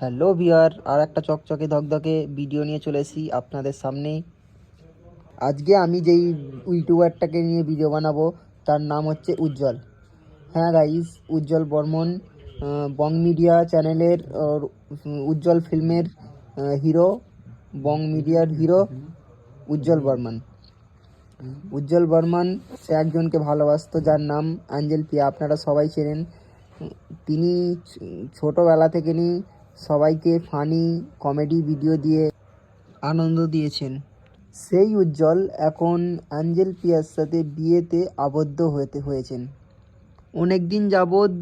Hello বিয়ার আর একটা চকচকে ধকধকে video নিয়ে চলে এসেছি আপনাদের সামনে আজকে আমি যেই ইউটিউবারটাকে নিয়ে ভিডিও বানাবো, তার নাম হচ্ছে উজ্জ্বল। হ্যাঁ guys Ujjwal Barman Bong media চ্যানেলের উজ্জ্বল ফিল্মের হিরো, বং মিডিয়ার হিরো। উজ্জ্বল বর্মন। উজ্জ্বল বর্মন সে একজনকে ভালোবাসতো যার নাম আঞ্জেল পিয়া। আপনারা সবাই চেনেন। তিনি ছোটোবেলা থেকে নিয়ে সবাইকে ফানি কমেডি ভিডিও দিয়ে আনন্দ দিয়েছেন। সেই উজ্জ্বল এখন অ্যাঞ্জেল পিয়ার সাথে বিয়েতে আবদ্ধ হতে হয়েছেন। অনেক দিন যাবৎ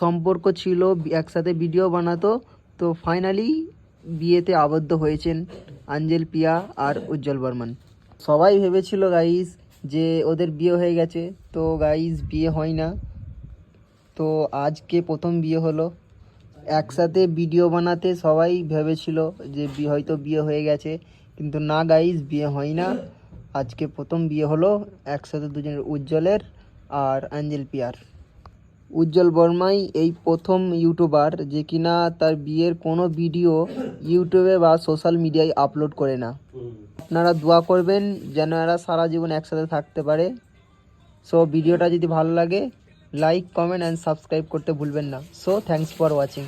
সম্পর্ক ছিল একসাথে ভিডিও বানাতো তো ফাইনালি বিয়েতে আবদ্ধ হয়েছেন। আঞ্জেল পিয়া আর উজ্জ্বল বর্মন। সবাই ভেবেছিল গাইস যে ওদের বিয়ে হয়ে গেছে। তো গাইস বিয়ে হয় না। তো আজকে প্রথম বিয়ে হলো। একসাথে ভিডিও বানাতে সবাই ভেবেছিল যে হয়তো বিয়ে হয়ে গেছে। কিন্তু না, গাইজ, বিয়ে হয় না। আজকে প্রথম বিয়ে হলো একসাথে দুজনের উজ্জ্বলের আর অ্যাঞ্জেল পিয়ার। উজ্জ্বল বর্মাই এই প্রথম ইউটিউবার যে কিনা তার বিয়ের কোনো ভিডিও ইউটিউবে বা সোশ্যাল মিডিয়ায় আপলোড করে না। আপনারা দোয়া করবেন যেন এরা সারা জীবন একসাথে থাকতে পারে। সো ভিডিওটা যদি ভালো লাগে লাইক কমেন্ট অ্যান্ড সাবস্ক্রাইব করতে ভুলবেন না। So thanks for watching